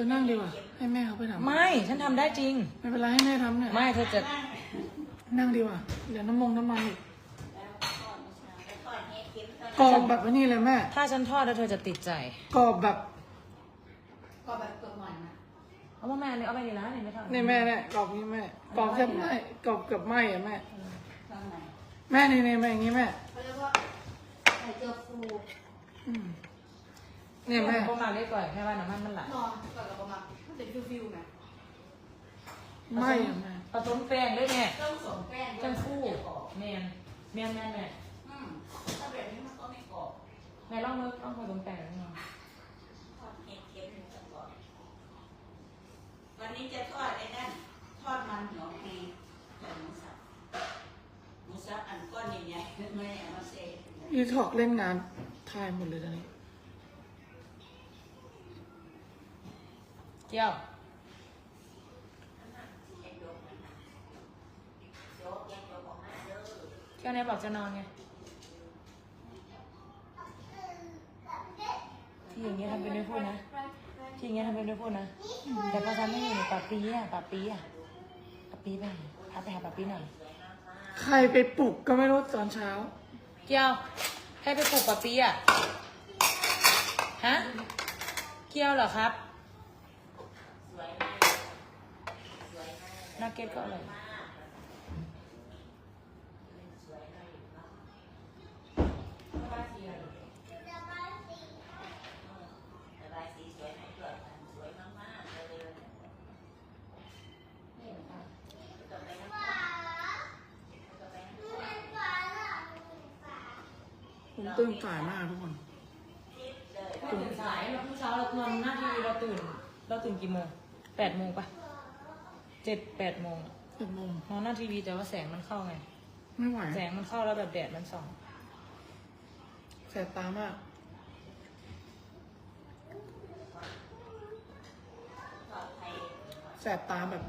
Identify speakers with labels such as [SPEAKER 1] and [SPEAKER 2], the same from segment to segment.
[SPEAKER 1] อนั่งดีกว่า ให้แม่เขาไปทำ
[SPEAKER 2] ไม่ ฉันทำได้จริง
[SPEAKER 1] ไม่เป็นไรให้แม่ทำเนี่ย
[SPEAKER 2] ไม่เธอจะ
[SPEAKER 1] นั่งดีกว่า เดี๋ยวน้ำมงน้ำมันอีกกรอบแบบว่านี่เลยแม่
[SPEAKER 2] ถ้าฉันทอดแล้วเธอจะติดใจ
[SPEAKER 1] กรอบแบบ
[SPEAKER 3] ก็แบบเปิดหน่อยนะ
[SPEAKER 2] เอาว่าแม่เนี่ยเอาไปดีแล้วนี่ไม่ทอด
[SPEAKER 1] นี่แม่เนี่ยกรอบนี้แม่กรอบแค่ไหมกรอบเกับไหมอะแม่
[SPEAKER 3] ตอนไหน
[SPEAKER 1] แม่นี่นี่แม่อย่างนี้แม่
[SPEAKER 3] เขาเรียกว่าไข่เจียวฟู
[SPEAKER 1] อืม เนี่ยแม่
[SPEAKER 2] พวกมาเรียกก่อนแค่ว่าน้ำมันมันไหล
[SPEAKER 3] นอนก่อนกับประมาณมันเป็นฟิวฟิวไหม
[SPEAKER 1] ไหมอะแม่
[SPEAKER 2] ผสมแป้งด้วยแม่
[SPEAKER 3] ต้องสวมแป้ง
[SPEAKER 2] จังฟูแมนแมนแมนแม่
[SPEAKER 3] อืมถ้าแบบนี้มันก็ไม่กรอบ
[SPEAKER 2] แม่ลองมือลองผสมแป้งหน่อย
[SPEAKER 3] ทอดเห็ดเค็มจะกรอบวันนี้จะทอดไอ้นั่นทอดมันหัวปีกับหมูสับหมูสับอันก้อนใหญ่ๆไม่เอามาเซ่
[SPEAKER 1] อีทอกเล่นงานทายหมดเลยตอนนี้
[SPEAKER 2] เกี่ยวเกี่ยวเนี่ยบอกจะนอนไงที่อย่างเงี้ยทำเป็นไม่พูดนะที่อย่างเงี้ยทำเป็นไม่พูดนะแต่พอทำให้อยู่ในปาปีอะปาปีอะปาปีไปไหนพาไปหาปาปีหน่อย
[SPEAKER 1] ใครไปปลุกก็ไม่รู้ตอนเช้า
[SPEAKER 2] เกี่ยวให้ไปปลูกปาปีอะฮะเกี่ยวเหรอครับ นักเก็ตก็อร่อย
[SPEAKER 1] ผมตื่นสายมากทุกคน
[SPEAKER 2] ตื่นสายเราเมื่อเช้าเราทำหน้าที่เราตื่น เราตื่นกี่โมงแปดโมงปะ เจ็ดแปดโมง
[SPEAKER 1] เจ็ดโมง
[SPEAKER 2] นอนหน้าทีวีแต่ว่าแสงมันเข้าไง
[SPEAKER 1] ไม่ไหว
[SPEAKER 2] แสงมันเข้าแล้วแบบแดดมันส่อง
[SPEAKER 1] แสบตามาก แสบตาแบบ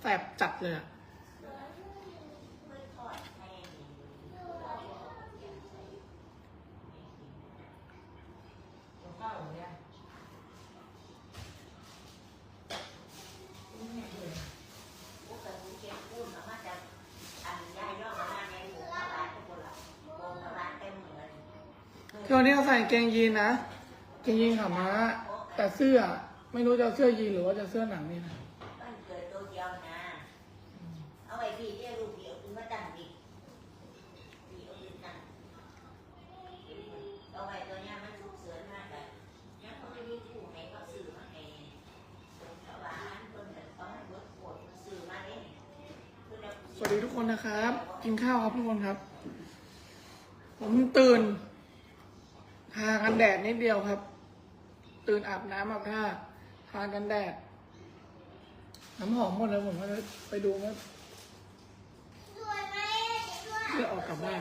[SPEAKER 1] แสบจัดเลยอะ คือวันนี้เราใส่กางเกงยีนนะกางเกงยีนขาม้า แต่เสื้อไม่รู้จะเอาเสื้อยีนหรือว่าจะเสื้อหนังนี่นะ
[SPEAKER 4] บ้านเกิดตัวเดียวนะ เอาไว้พี่เรียกลูกเดียวคุณมาตั้งดิพี่เอาดินตั้งเอาไว้ตัวเนี้ยมันทุกเสือนมากเลยยังเขาไม่มีผู้ให้เขาซื้อมาให้ชาวบ้านคนเดือดเขาให้รถปวดซื้อมาเนี่ยคือเรา
[SPEAKER 1] สวัสดีทุกคนนะครับ กินข้าวครับทุกคนครับ ผมตื่น ทากันแดดนิดเดียวครับ ตื่นอาบน้ำอาบท่าทากันแดด น้ำหอมหมดแล้วผมก็เลยไปดูว่าเพื่อออกกลับบ้าน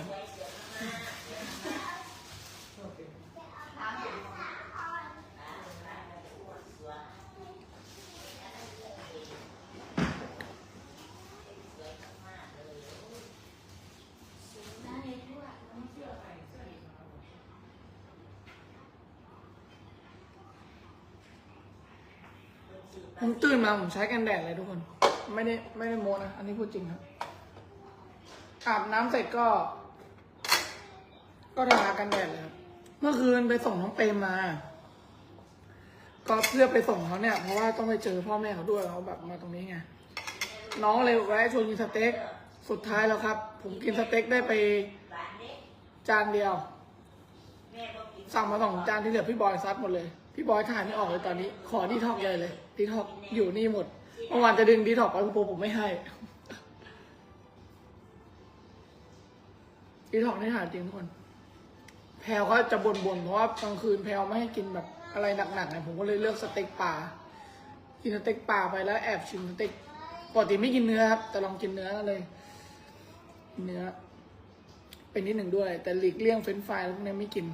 [SPEAKER 1] ผมตื่นมาผมใช้กันแดดเลยทุกคน ไม่ได้ไม่ได้โมนะ อันนี้พูดจริงครับอาบน้ำเสร็จก็ ก็ทากันแดดเลยครับ เมื่อคืนไปส่งน้องเปรมมา ก็เพื่อไปส่งเขาเนี่ย เพราะว่าต้องไปเจอพ่อแม่เขาด้วยเขาแบบมาตรงนี้ไง น้องเลยแวะชวนกินสเต็ก สุดท้ายแล้วครับ ผมกินสเต็กได้ไปจานเดียว สั่งมาสองจานที่เหลือพี่บอยซัดหมดเลย พี่บอยถ่ายไม่ออกเลยตอนนี้ ขอดีท็อกใหญ่เลยดีท็อกอยู่นี่หมดเมื่อวานจะดึงดีท็อกไปคุณปูผมไม่ให้ดีท็อกนี่ถ่ายจริงทุกคน แพลวก็จะบ่นๆเพราะว่ากลางคืนแพลวไม่ให้กินแบบอะไรหนักๆไงผมก็เลยเลือกสเต็กปลากินสเต็กปลาไปแล้วแอบชิมสเต็กปกติไม่กินเนื้อครับ แต่ลองกินเนื้อเลย เนื้อเป็นนิดหนึ่งด้วย แต่หลีกเลี่ยงเฟรนฟรายล้วพวกนี้ไม่กิน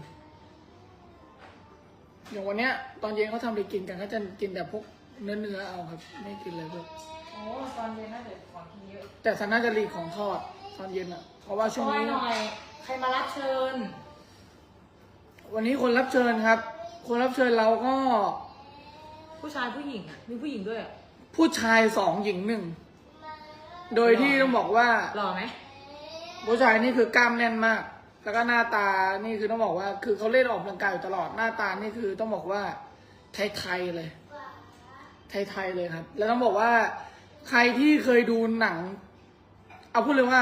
[SPEAKER 1] อย่างวันเนี้ยตอนเย็นเขาทำไปกินกันก็จะกินแต่พวกเนื้อเนื้อๆเอาครับ ไม่กินเลยพวก
[SPEAKER 2] โอ้ตอนเย็นน่าจะของกินเยอะ
[SPEAKER 1] แต่ฉันน่าจะหลีกของทอดตอนเย็นอะเพราะว่าช่วง
[SPEAKER 2] ช่วย
[SPEAKER 1] นี้
[SPEAKER 2] หน่อย ใครมารับเชิญ
[SPEAKER 1] วันนี้คนรับเชิญครับ คนรับเชิญเราก็
[SPEAKER 2] ผู้ชายผู้หญิงอะ มีผู้หญิงด้วยอะ
[SPEAKER 1] ผู้ชายสองหญิงหนึ่ง โดยที่ต้องบอกว่า
[SPEAKER 2] หล่อไหม
[SPEAKER 1] ผู้ชายนี่คือกล้ามแน่นมาก แล้วก็หน้าตานี่คือต้องบอกว่า คือเขาเล่นออกกำลังกายอยู่ตลอดหน้าตานี่คือต้องบอกว่าไทยๆเลย ไทยๆเลยครับ แล้วต้องบอกว่า ใครที่เคยดูหนัง เอาพูดเลยว่า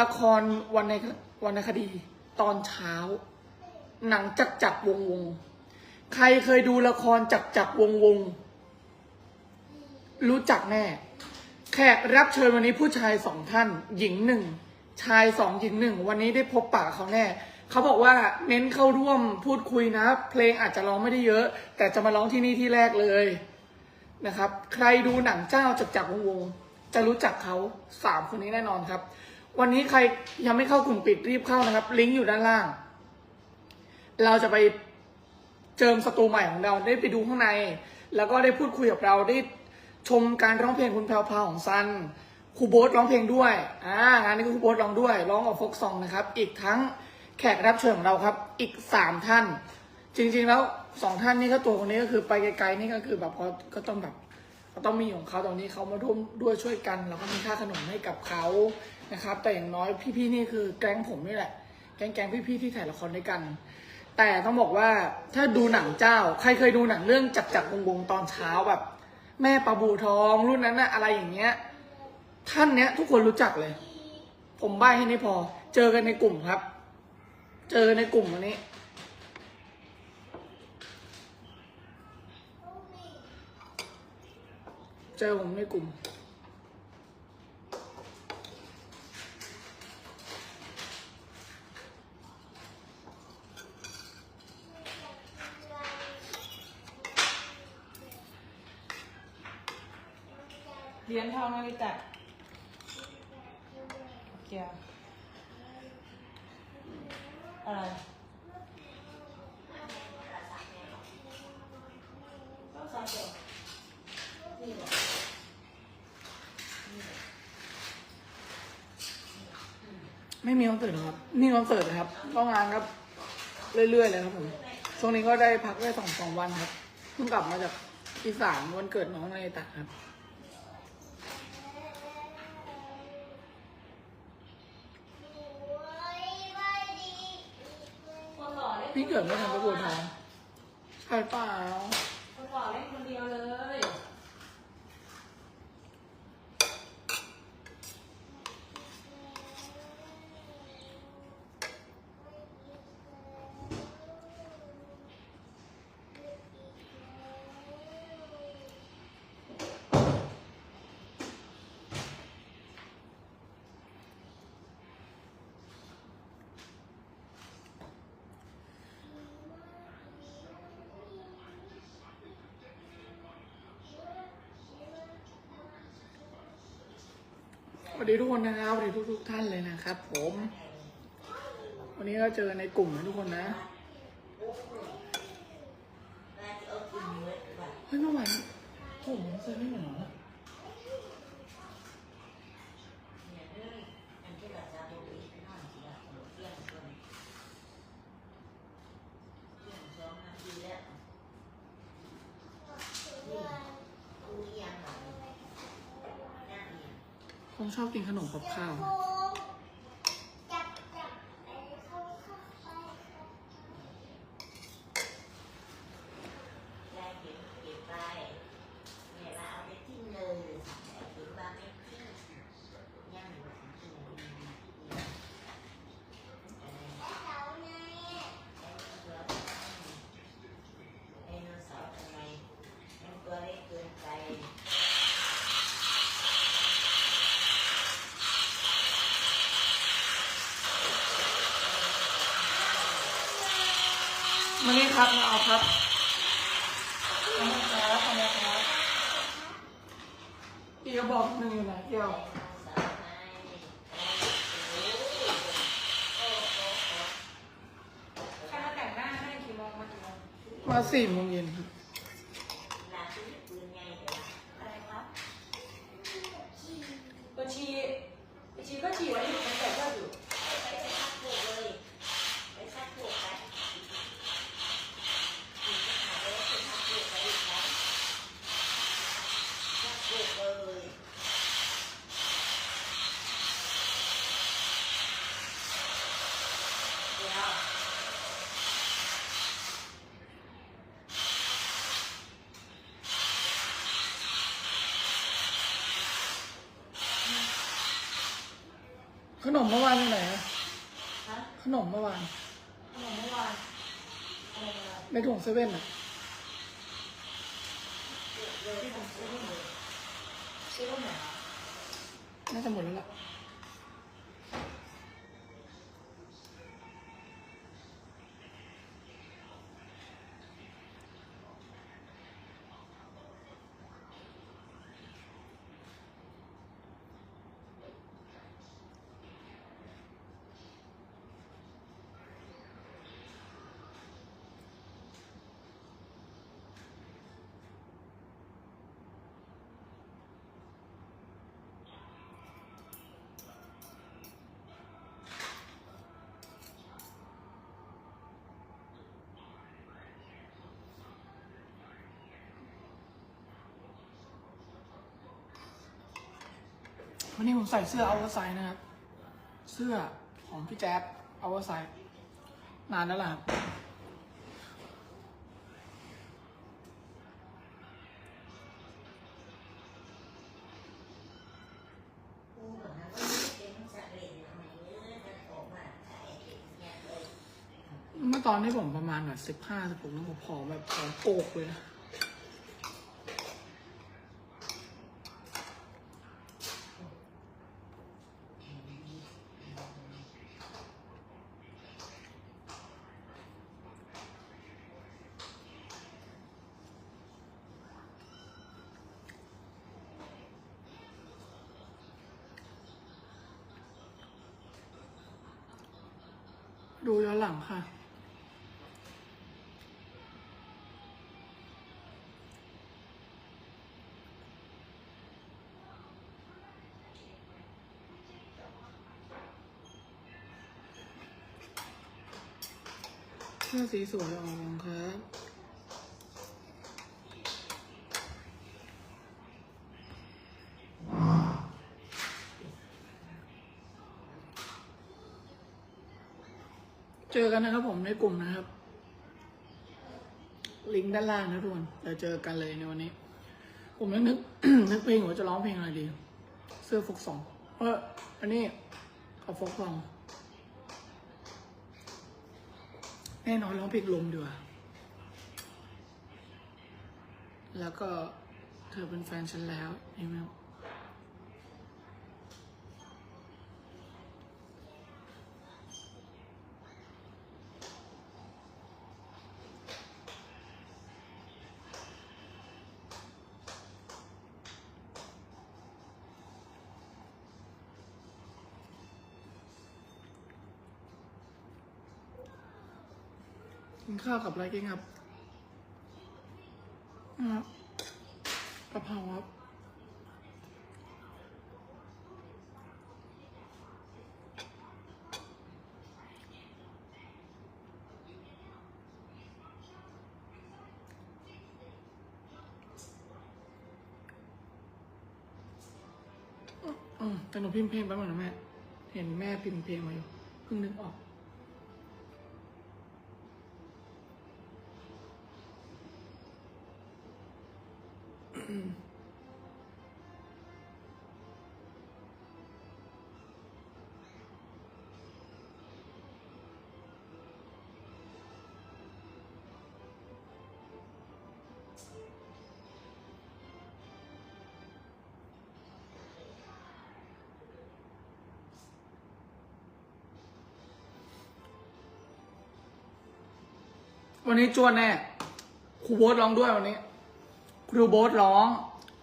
[SPEAKER 1] ละครวันในวันในคดี ตอนเช้า หนังจักจักวงวงใครเคยดูละครจักจักวงวงรู้จักแน่ แขกรับเชิญวันนี้ผู้ชายสองท่าน หญิงหนึ่ง ชายสองหญิงหนึ่งวันนี้ได้พบปะเขาแน่เขาบอกว่าเน้นเข้าร่วมพูดคุยนะ เพลงอาจจะร้องไม่ได้เยอะ แต่จะมาร้องที่นี่ที่แรกเลยนะครับ ใครดูหนังเจ้าจักจักวงวงจะรู้จักเขาสามคนนี้แน่นอนครับ วันนี้ใครยังไม่เข้ากลุ่มปิดรีบเข้านะครับ ลิงก์อยู่ด้านล่าง เราจะไปเจิมสตูใหม่ของเราได้ไปดูข้างใน แล้วก็ได้พูดคุยกับเราได้ชมการร้องเพลงคุณแพรวพาของซัน ครูโบ๊ทร้องเพลงด้วย อ่างานนี้ครูโบ๊ทร้องด้วย ร้องกับฟกซองนะครับ อีกทั้งแขกรับเชิญของเราครับ อีกสามท่าน จริง ๆ แล้วสองท่านนี้ก็ตัวคนนี้ก็คือไปไกลๆนี่ก็คือแบบพอก็ต้องแบบก็ต้องมีของเขาตรงนี้เขามาร่วมด้วยช่วยกันเราก็มีค่าขนมให้กับเขานะครับ แต่อย่างน้อยพี่ๆนี่คือแก๊งผมนี่แหละ แก๊งแก๊งพี่ๆที่ถ่ายละครด้วยกัน แต่ต้องบอกว่าถ้าดูหนังเจ้า ใครเคยดูหนังเรื่องจักจักวงวงตอนเช้าแบบ แม่ปลาบูทองรุ่นนั้นนะอะไรอย่างเงี้ย ท่านเนี้ย ทุกคนรู้จักเลย ผมใบให้นี่พอ เจอกันในกลุ่มครับ เจอในกลุ่มวันนี้ เจอผมในกลุ่ม
[SPEAKER 2] เหรียญทองนาฬิกา เกียร์อะไร
[SPEAKER 1] ไม่มีคอนเสิร์ตครับ นี่คอนเสิร์ตนะครับ ก็งานครับ เรื่อยๆเลยครับผมช่วงนี้ก็ได้พักได้สองสองวันครับ เพิ่งกลับมาจากอีสานวันเกิดน้องในตักครับ
[SPEAKER 2] คนหล่อ
[SPEAKER 1] วัสดีทุกคนนะครับสวัสดีทุกทุกท่านเลยนะครับ ผม วันนี้ก็เจอในกลุ่มนะทุกคนนะ เฮ้ยเมื่อวานผมเซอร์ไม่เหมือนเหรอ ผมชอบกินขนมกับข้าว
[SPEAKER 4] ตัวเล็กเกินไป
[SPEAKER 1] มานี่ครับมาเอาครับ
[SPEAKER 2] ขอบคุณครับขอบคุณครับ
[SPEAKER 1] อีกกระบอกหนึ่งอยู่ไหนเกี่ยว
[SPEAKER 2] ใครมาแต่งหน้าให้กี่โมงมากี่โมง
[SPEAKER 1] มาสี่โมงเย็นครับ
[SPEAKER 2] อะไรครับบัญชีบัญชีก็ฉีดไว้อยู่ในแต่ก็อยู่
[SPEAKER 1] ค ขนมเมื่อวานที่ไหนอะ
[SPEAKER 2] ฮะ
[SPEAKER 1] ขนมเมื่อวาน
[SPEAKER 2] ขนมเมื่อวานอะไรนะ
[SPEAKER 1] ในถุงเซเว่นอะ
[SPEAKER 2] ที่ผมซื้อที่ไหนซื้อที่ไหนอะ
[SPEAKER 1] น่าจะหมดแล้วล่ะ วันนี้ผมใส่เสื้ออเวอร์ไซส์นะครับ เสื้อของพี่แจ๊ดอเวอร์ไซส์นานแล้วล่ะครับ
[SPEAKER 4] เมื่อตอน
[SPEAKER 1] ที่ผมประมาณแบบสิบห้าสิบหกนั้นผมผอมแบบผอมโปกเลยนะ ดูย้อนหลังค่ะเสื้อสีสวยออกครับ เจอกันนะครับผมในกลุ่มนะครับ ลิงก์ด้านล่างนะทุกคนเดี๋ยวเจอกันเลยในวันนี้ ผมยังนึกนึกเพลงว่าจะร้องเพลงอะไรดี เสื้อฟกสองเอออันนี้เอาฟกสองแน่นอนร้องเพลงลมดีกว่าแล้วก็เธอเป็นแฟนฉันแล้วเห็นไหม ข้าวกับอะไรกินครับนะครับกะเพราครับอืมแต่หนูพิมพ์เพลงไปหมดนะแม่ เห็นแม่พิมพ์เพลงมาอยู่ เพิ่งนึกออก วันนี้จวนแน่ครูโบ๊ทร้องด้วยวันนี้ ครูโบ๊ทร้อง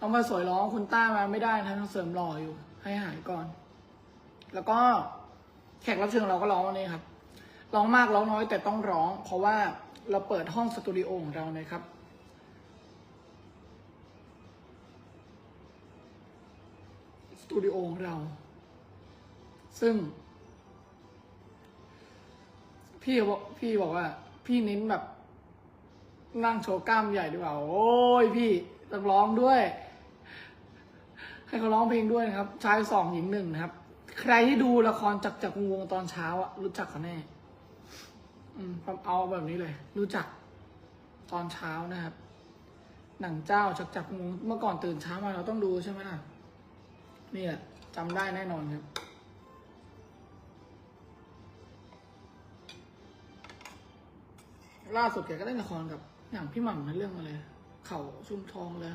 [SPEAKER 1] น้องมาสวยร้องคุณต้ามาไม่ได้นะต้องเสริมหล่ออยู่ ให้หายก่อน แล้วก็แขกรับเชิญเราก็ร้องวันนี้ครับ ร้องมากร้องน้อยแต่ต้องร้อง เพราะว่าเราเปิดห้องสตูดิโอของเรานะครับสตูดิโอของเรา ซึ่ง พี่บอกพี่บอกว่า พี่เน้นแบบ นั่งโชว์กล้ามใหญ่ดีกว่า โอ้ยพี่ต้องร้องด้วย ให้เขาร้องเพลงด้วยนะครับ ชายสองหญิงหนึ่งนะครับ ใครที่ดูละครจักจักวงตอนเช้าอะรู้จักเขาแน่ อืมเอาแบบนี้เลย รู้จักตอนเช้านะครับ หนังเจ้าจักจักวงเมื่อก่อนตื่นเช้ามาเราต้องดูใช่ไหมล่ะนี่แหละจำได้แน่นอนครับล่าสุดแกก็ได้ละครกับ อย่างพี่หม่ำนเรื่องอะไร เขาชุมทองเลย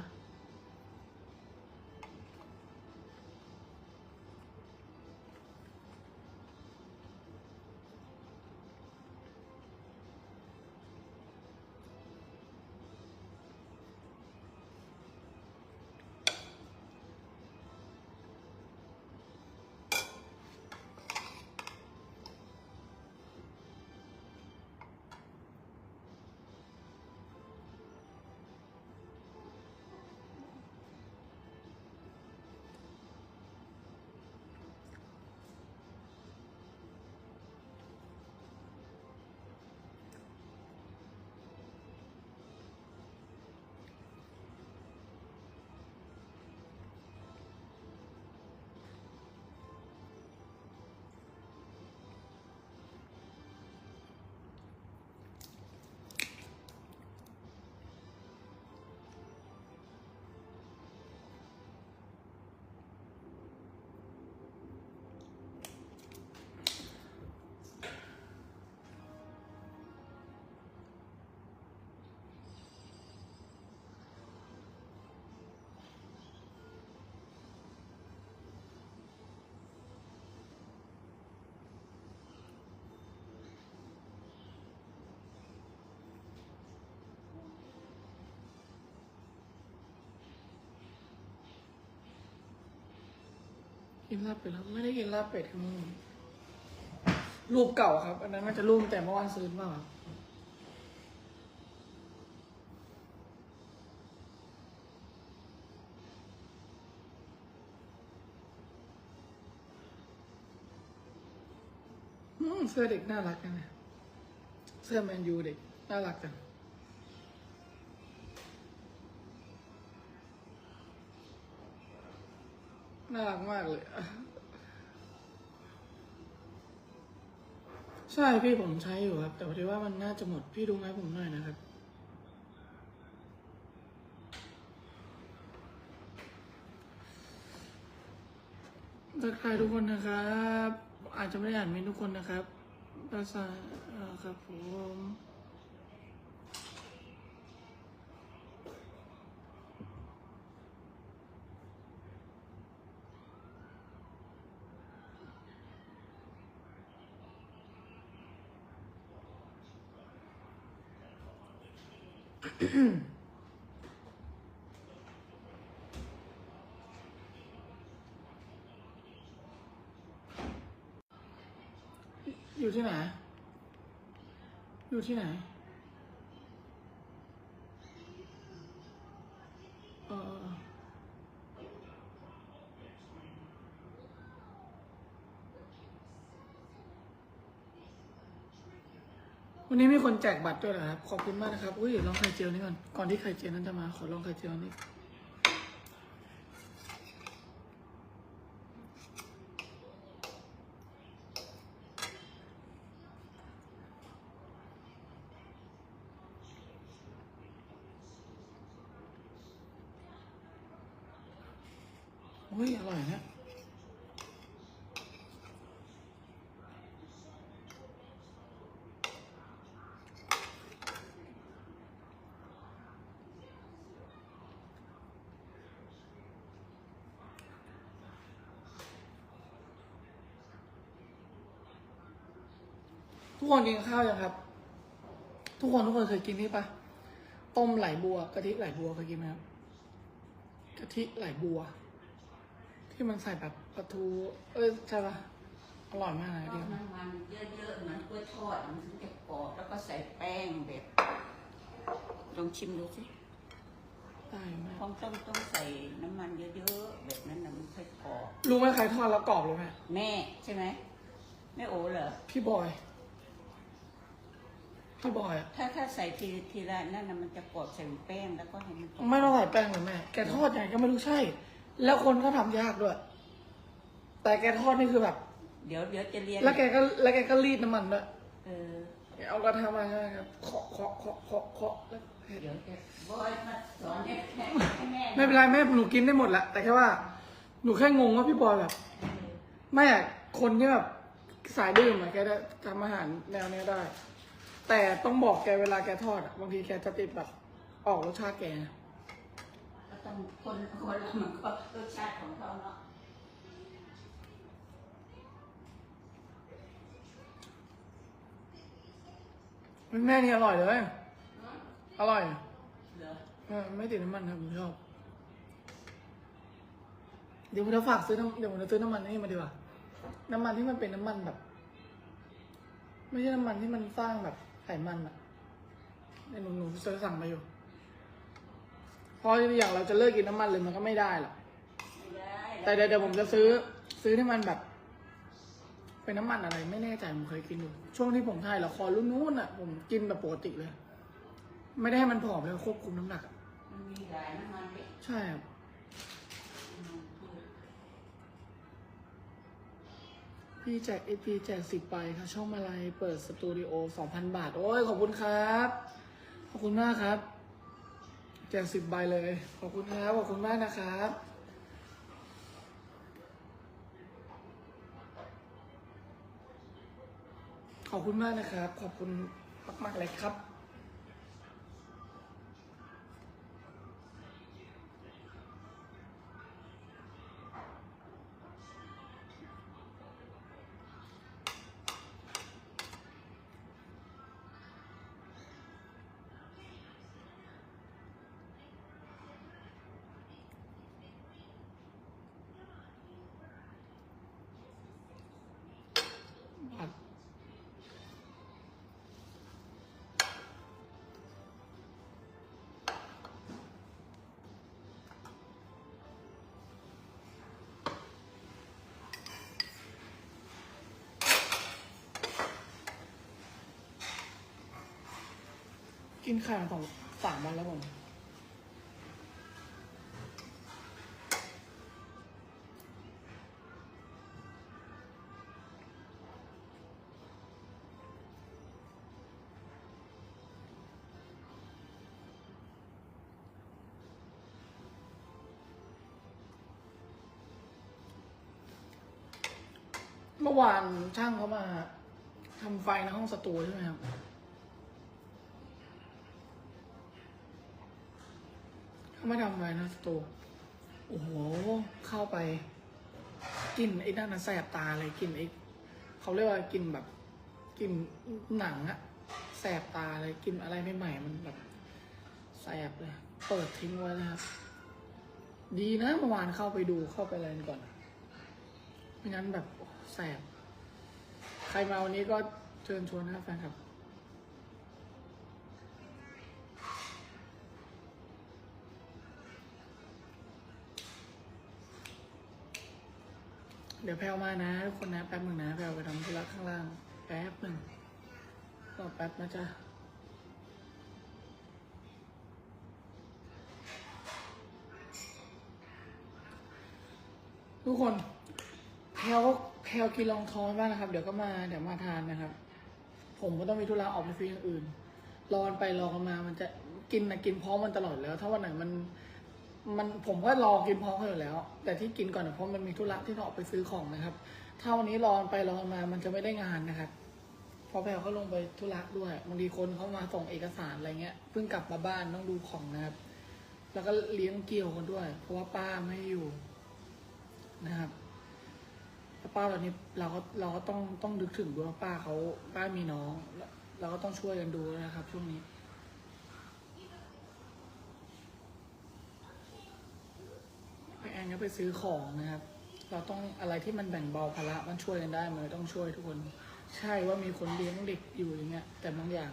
[SPEAKER 1] กินลาบเป็ดแล้วไม่ได้กินลาบเป็ดครับมึงรูปเก่าครับ อันนั้นน่าจะรูปแต่เมื่อวานซื้อมาเสื้อเด็กน่ารักจังเลยเสื้อแมนยูเด็กน่ารักจัง น่ารักมากเลย ใช่พี่ผมใช้อยู่ครับ แต่พอดีว่ามันน่าจะหมดพี่ดูไหมผมหน่อยนะครับ ทักทายทุกคนนะครับ อาจจะไม่ได้อ่านเมนทุกคนนะครับภาษาอ่อครับผม อยู่ที่ไหน อยู่ที่ไหน เออวันนี้มี คนแจกบัตรด้วยเหรอครับ ขอบคุณมากนะครับ อุ้ยลองไข่เจียวนี่ก่อน ก่อนที่ไข่เจียวนั้นจะมา ขอลองไข่เจียวนี่อุ้ยอร่อยนะ ทุกคนกินข้าวยังครับ ทุกคนทุกคนเคยกินนี่ปะต้มไหลบัวกะทิไหลบัวเคยกินไหมครับกะทิไหลบัว ที่มันใส่แบบปลาทู เอ้ยใช่ปะอร่อยมากเลย
[SPEAKER 3] ต้
[SPEAKER 1] เดี
[SPEAKER 3] อ
[SPEAKER 1] ยว
[SPEAKER 3] งน้ำมันเยอะๆเหมือนกล้วยทอดมันถึงจะกรอบแล้วก็ใส่แป้งแบบลองชิมดูสิ
[SPEAKER 1] ได้ไหม
[SPEAKER 3] ต้องต้องต้องใส่น้ำมันเยอะๆแบบนั้นนะมันค่อยกรอบ
[SPEAKER 1] รู้ไหมใครทอดแล้วกรอบเลยไหม
[SPEAKER 3] แม่ใช่ไหมแม่โอเหรอ
[SPEAKER 1] พี่บอย พี่บอยอะ
[SPEAKER 3] ถ้าถ้าใส่ทีทีละนั่นนะมันจะกรอบใส่แป้งแล้วก็ให้มันกรอบ
[SPEAKER 1] ไม่ต้องใส่แป้งเลยแม่แกทอดยังไงก็ไม่รู้ใช่ แล้วคนก็ทำยากด้วย แต่แกทอดนี่คือแบบ
[SPEAKER 3] เดี๋ยวเดี๋ยวจะเรียน
[SPEAKER 1] แล้วแกก็แล้วแกก็รีดน้ำมันด้วย
[SPEAKER 3] เออ
[SPEAKER 1] แกเอากระทะมาใช่ไหมครับเคาะเคาะเคาะเคาะเคาะแล้วเผ็ด
[SPEAKER 3] เดี๋ยวจะบอยมาสอนให้แม่ให้แม่
[SPEAKER 1] ไม่เป็นไรแม่หนูกินได้หมดแหละแต่แค่ว่าหนูแค่งงว่าพี่บอยแบบไม่อะคนที่แบบสายดื่มอะแกได้ทำอาหารแนวเนี้ยได้ แต่ต้องบอกแกเวลาแกทอดอะบางทีแกจะติดแบบออกรสชาติแกนะ
[SPEAKER 3] ก็ต้องคนคนละมันก็รสชาติของเขาเนาะ
[SPEAKER 1] แม่นี่อร่อยเลย อร่อย
[SPEAKER 3] เหรอ
[SPEAKER 1] เออไม่ติดน้ำมันครับผมชอบ เดี๋ยวผมจะฝากซื้อน้ำเดี๋ยวผมจะซื้อน้ำมันนี่มาดีกว่า น้ำมันที่มันเป็นน้ำมันแบบ ไม่ใช่น้ำมันที่มันสร้างแบบ ไขมันอะเดี๋ยวหนูหนูจะสั่งมาอยู่เพราะอย่างเราจะเลิกกินน้ำมันเลยมันก็ไม่ได้หรอก
[SPEAKER 3] ไม่ได้
[SPEAKER 1] แต่เดี๋ยวเดี๋ยวผมจะซื้อ ซื้อที่มันแบบ เป็นน้ำมันอะไร ไม่แน่ใจผมเคยกินอยู่ ช่วงที่ผมถ่ายละครรุ่นนู้นอะผมกินแบบปกติเลย ไม่ได้ให้มันผอมเลยควบคุมน้ำหนักอะ
[SPEAKER 3] มันมีหลายน้ำมันเด็ก
[SPEAKER 1] ใช่ครับ พี่แจกเอพีแจกสิบใบค่ะช่องมาลัยเปิดสตูดิโอสองพันบาท โอ้ยขอบคุณครับ ขอบคุณมากครับ แจกสิบใบเลย ขอบคุณครับ ขอบคุณมากนะครับขอบคุณมากนะครับ ขอบคุณมาก ๆ เลยครับ กินไข่มาสองสามวันแล้วผมเมื่อวานช่างเขามาทำไฟในห้องสตูใช่ไหมครับ เขามาทำไฟในสตูโอ้โห เข้าไปกลินไอ้นั่นนะแสบตาเลยกลินไอ้เขาเรียกว่ากลินแบบกลินหนังอะแสบตาเลยกลินอะไรใหม่ๆมันแบบแสบเลยเปิดทิ้งไว้นะครับ ดีนะเมื่อวานเข้าไปดูเข้าไปอะไรก่อนไม่งั้นแบบแสบ ใครมาวันนี้ก็เชิญชวนนะแฟนครับ เดี๋ยวแพลวมานะทุกคนนะแป๊บหนึ่งนะแพลวไปทำธุระข้างล่าง แป๊บหนึ่งรอแป๊บนะจ๊ะทุกคนแพลวแพลวกินรองท้องบ้างนะครับ เดี๋ยวก็มาเดี๋ยวมาทานนะครับ ผมก็ต้องมีธุระออกไปซื้ออย่างอื่นรอนไปรอกันมามันจะกินนะกินพร้อมมันตลอดแล้ว ถ้าวันไหนมัน มันผมก็รอกินพร้อมเขาอยู่แล้ว แต่ที่กินก่อนนะเพราะมันมีธุระที่ต้องออกไปซื้อของนะครับ ถ้าวันนี้รอไปรอมามันจะไม่ได้งานนะครับเพราะแพลวเขาลงไปธุระด้วยบางทีคนเขามาส่งเอกสารอะไรเงี้ยเพิ่งกลับมาบ้านต้องดูของนะครับ แล้วก็เลี้ยงเกี่ยวกันด้วย เพราะว่าป้าไม่อยู่นะครับแล้วป้าตอนนี้เราก็เราก็ต้องต้องนึกถึงด้วยว่าป้าเขาป้ามีน้องเราก็ต้องช่วยกันดูนะครับ ช่วงนี้ ไปแอนก็ไปซื้อของนะครับ เราต้องอะไรที่มันแบ่งเบาภาระมันช่วยกันได้มันต้องช่วยทุกคน ใช่ว่ามีคนเลี้ยงเด็กอยู่อย่างเงี้ย แต่บางอย่าง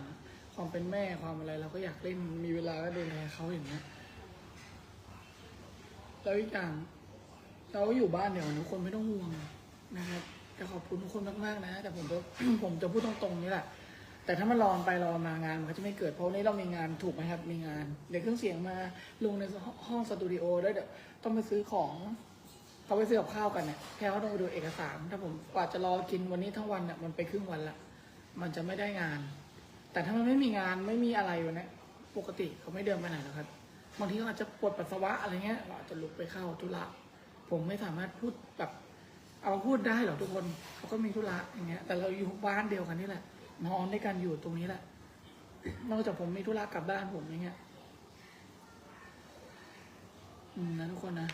[SPEAKER 1] ความเป็นแม่ความอะไรเราก็อยากเล่นมีเวลาก็ดูแลเขาอย่างเงี้ยแล้วอีกอย่างเราอยู่บ้านเดี๋ยวทุกคนไม่ต้องห่วงนะครับจะขอบคุณทุกคนมากๆนะ แต่ผมจะผมจะพูดตรงๆนี่แหละ แต่ถ้ามันรอนไปรอมางานมันก็จะไม่เกิดเพราะนี้เรามีงานถูกไหมครับมีงานเดี๋ยวเครื่องเสียงมาลงในห้องสตูดิโอแล้วเดี๋ยวต้องไปซื้อของเขาไปซื้อกับข้าวกันเนี่ยแค่เขาต้องไปดูเอกสาร ถ้าผมกว่าจะรอกินวันนี้ทั้งวันเนี่ยมันไปครึ่งวันละมันจะไม่ได้งาน แต่ถ้ามันไม่มีงานไม่มีอะไรวันนี้ปกติเขาไม่เดินไปไหนหรอกครับบางทีเขาอาจจะปวดปัสสาวะอะไรเงี้ยเราอาจจะลุกไปเข้าธุระผมไม่สามารถพูดแบบเอาพูดได้หรอกทุกคนเขาก็มีธุระอย่างเงี้ยแต่เราอยู่บ้านเดียวกันนี่แหละ นอนด้วยกันอยู่ตรงนี้แหละ นอกจากผมมีธุระกลับบ้านผมอย่างเงี้ยอืมนะทุกคนนะ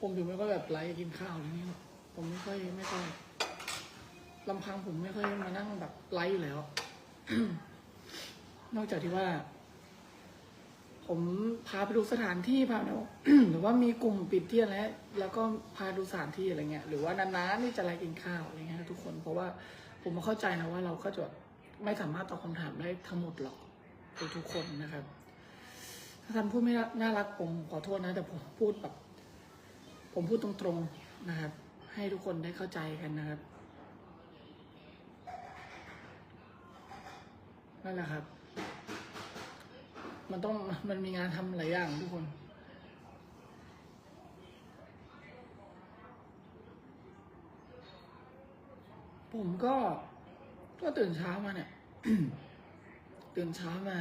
[SPEAKER 1] ผมถึงไม่ค่อยแบบไลฟ์กินข้าวอะไรเงี้ยผมไม่ค่อยไม่ค่อยลำพังผมไม่ค่อยมานั่งแบบไลฟ์อยู่แล้ว นอกจากที่ว่า ผมพาไปดูสถานที่พาหรือว่ามีกลุ่มปิดเที่อะไรแล้วก็พาดูสถานที่อะไรเงี้ย หรือว่านานๆนี่จะไลฟ์กินข้าวอะไรเงี้ยทุกคน เพราะว่า ผมเข้าใจนะว่าเราก็จะไม่สามารถตอบคำถามได้ทั้งหมดหรอกทุกๆคนนะครับ ถ้าท่านพูดไม่น่ารักผมขอโทษนะ แต่ผมพูดแบบ ผมพูดตรงๆนะครับ ให้ทุกคนได้เข้าใจกันนะครับนั่นแหละครับ มันต้องมันมีงานทำหลายอย่างทุกคน ผมก็ก็ตื่นเช้ามาเนี่ย ตื่นเช้ามา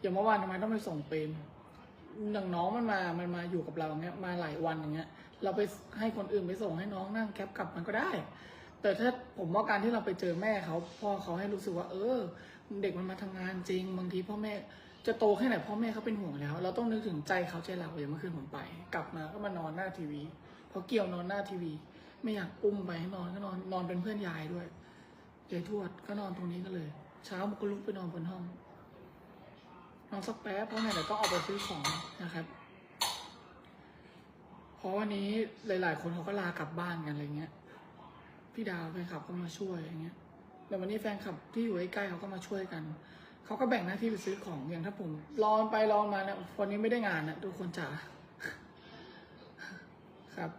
[SPEAKER 1] อย่างเมื่อวานทำไมต้องไปส่งเปรมอย่างน้องมันมา มันมาอยู่กับเราเนี้ย มาหลายวันอย่างเงี้ย เราไปให้คนอื่นไปส่งให้น้องนั่งแคปกลับมันก็ได้ แต่ถ้าผมว่าการที่เราไปเจอแม่เขาพ่อเขาให้รู้สึกว่า เออ เด็กมันมาทำงานจริง บางทีพ่อแม่จะโตแค่ไหนพ่อแม่เขาเป็นห่วงแล้ว เราต้องนึกถึงใจเขาใจเราอย่างเมื่อคืนผมไป กลับมาก็มานอนหน้าทีวีพอเกี่ยวนอนหน้าทีวี ไม่อยากอุ้มไปให้นอนก็นอนนอนเป็นเพื่อนยายด้วยยายทวดก็นอนตรงนี้ก็เลย เช้ามันก็ลุกไปนอนบนห้องนอนสักแป๊บเพราะไงเดี๋ยวต้องออกไปซื้อของนะครับ เพราะวันนี้หลาย ๆ คนเขาก็ลากลับบ้านกันอะไรเงี้ย พี่ดาวแฟนคลับก็มาช่วยอย่างเงี้ยแต่วันนี้แฟนคลับที่อยู่ใกล้ๆเขาก็มาช่วยกันเขาก็แบ่งหน้าที่ไปซื้อของอย่างถ้าผมรอนไปรอนมาเนี่ยวันนี้ไม่ได้งานนะทุกคนจ๋าครับ